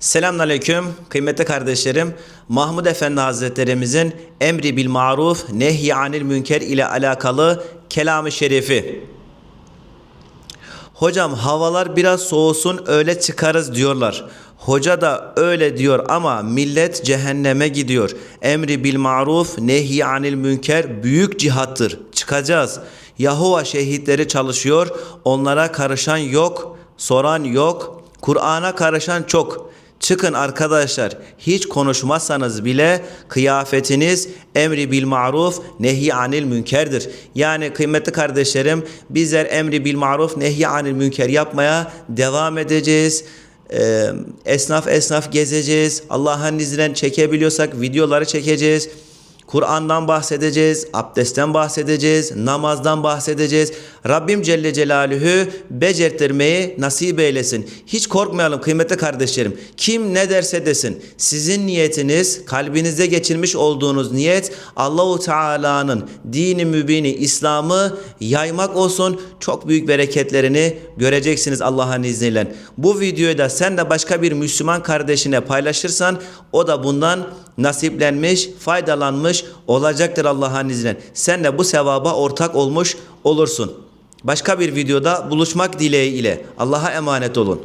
Selamünaleyküm kıymetli kardeşlerim. Mahmud Efendi Hazretlerimizin emri bil maruf nehy anil münker ile alakalı kelamı şerifi. Hocam havalar biraz soğusun öyle çıkarız diyorlar. Hoca da öyle diyor ama millet cehenneme gidiyor. Emri bil maruf nehy anil münker büyük cihattır. Çıkacağız. Yahova şehitleri çalışıyor. Onlara karışan yok, soran yok. Kur'an'a karışan çok. Çıkın arkadaşlar. Hiç konuşmazsanız bile kıyafetiniz emri bil maruf nehy anil münkerdir. Yani kıymetli kardeşlerim bizler emri bil maruf nehy anil münker yapmaya devam edeceğiz. Ee, esnaf esnaf gezeceğiz. Allah'ın izniyle çekebiliyorsak videoları çekeceğiz. Kur'an'dan bahsedeceğiz, abdestten bahsedeceğiz, namazdan bahsedeceğiz. Rabbim Celle Celaluhu becerttirmeyi nasip eylesin. Hiç korkmayalım kıymetli kardeşlerim. Kim ne derse desin. Sizin niyetiniz, kalbinizde geçirmiş olduğunuz niyet Allahu Teala'nın dini mübini İslam'ı yaymak olsun. Çok büyük bereketlerini göreceksiniz Allah'ın izniyle. Bu videoyu da sen de başka bir Müslüman kardeşine paylaşırsan o da bundan nasiplenmiş, faydalanmış olacaktır Allah'ın izniyle. Sen de bu sevaba ortak olmuş olursun. Başka bir videoda buluşmak dileğiyle Allah'a emanet olun.